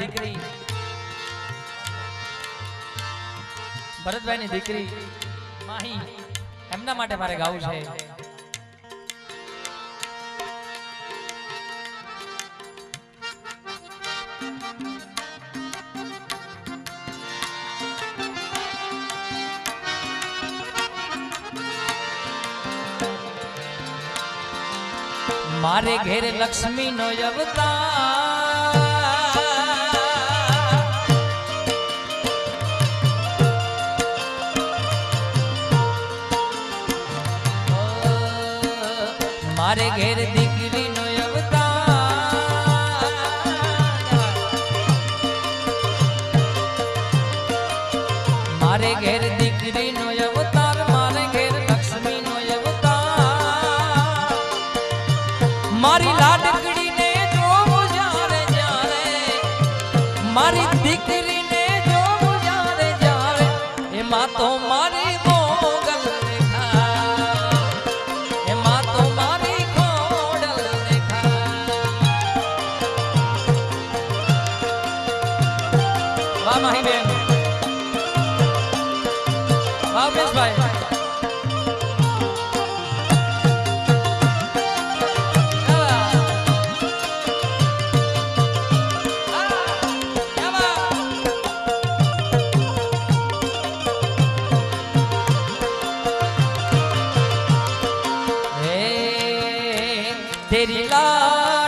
દીકરી. ભરતભાઈ ની દીકરી. માહી, એમના માટે મારે ગાવું છે. મારે ઘેર લક્ષ્મી નો અવતાર મારે ઘેર દીકરી નો અવતાર. મારે ઘેર દીકરી નો અવતાર, મારે ઘેર લક્ષ્મી નો અવતાર. મારી લાડકડીને જો જાણે જાણે મારી દીકરીને જો જાણે જાણે એમાં તો મારી વાહ માહી બેન વાહ ઉમેશભાઈ तेरी ला